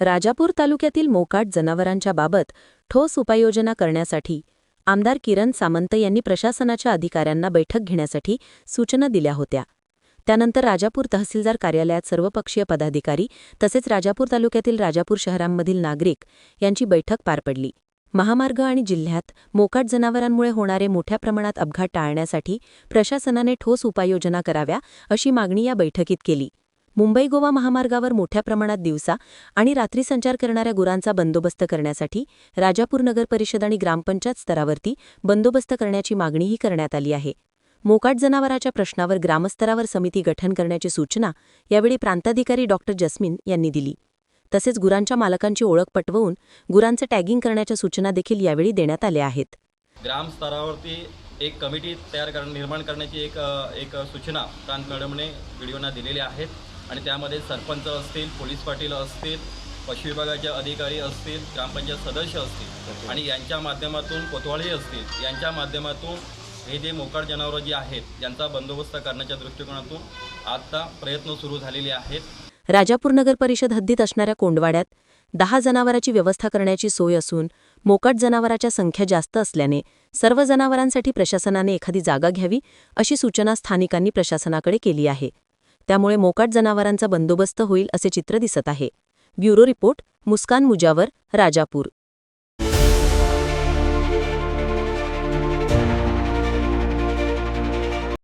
राजापूर तालुक्यातील मोकाट जनावरांच्या बाबत ठोस उपाययोजना करण्यासाठी आमदार किरण सामंत यांनी प्रशासनाच्या अधिकाऱ्यांना बैठक घेण्यासाठी सूचना दिल्या होत्या. त्यानंतर राजापूर तहसीलदार कार्यालयात सर्वपक्षीय पदाधिकारी तसेच राजापूर तालुक्यातील राजापूर शहरांमधील नागरिक यांची बैठक पार पडली. महामार्ग आणि जिल्ह्यात मोकाट जनावरांमुळे होणारे मोठ्या प्रमाणात अपघात टाळण्यासाठी प्रशासनाने ठोस उपाययोजना कराव्या अशी मागणी या बैठकीत केली. मुंबई गोवा महामार्गावर मोठ्या प्रमाणात दिवसा आणि रात्री संचार करणाऱ्या गुरांचा बंदोबस्त करण्यासाठी राजापूर नगर परिषद आणि ग्रामपंचायत स्तरावरती बंदोबस्त करण्याची मागणीही करण्यात आली आहे. मोकाट जनावराच्या प्रश्नावर ग्रामस्तरावर समिती गठन करण्याची सूचना यावेळी प्रांताधिकारी डॉक्टर जस्मिन यांनी दिली. तसेच गुरांच्या मालकांची ओळख पटवून गुरांचं टॅगिंग करण्याच्या सूचना देखील यावेळी देण्यात आल्या आहेत. ग्रामस्तरावरती एक कमिटी तयार कर निर्माण करण्याची एक एक सूचना प्रांत मॅडमने व्हिडिओना दिलेल्या आहेत. आणि त्यामध्ये सरपंच असतील पोलीस पाटील असतील पशुविभागाचे अधिकारी असतील ग्रामपंचायत सदस्य असतील. आणि यांच्या माध्यमातून कोतवाळी असतील यांच्या माध्यमातून हे जे मोकाट जनावरं जी आहेत यांचा बंदोबस्त करण्याच्या दृष्टिकोनातून आता प्रयत्न सुरू झालेले आहेत. राजापूर नगर परिषद हद्दीत असणाऱ्या कोंडवाड्यात दहा जनावराची व्यवस्था करण्याची सोय असून मोकाट जनावराच्या संख्या जास्त असल्याने सर्व जनावरांसाठी प्रशासनाने एखादी जागा घ्यावी अशी सूचना स्थानिकांनी प्रशासनाकडे केली आहे. त्यामुळे मोकाट जनावरांचा बंदोबस्त होईल असे चित्र दिसत आहे. Bureau report Muskan Mujawar Rajapur.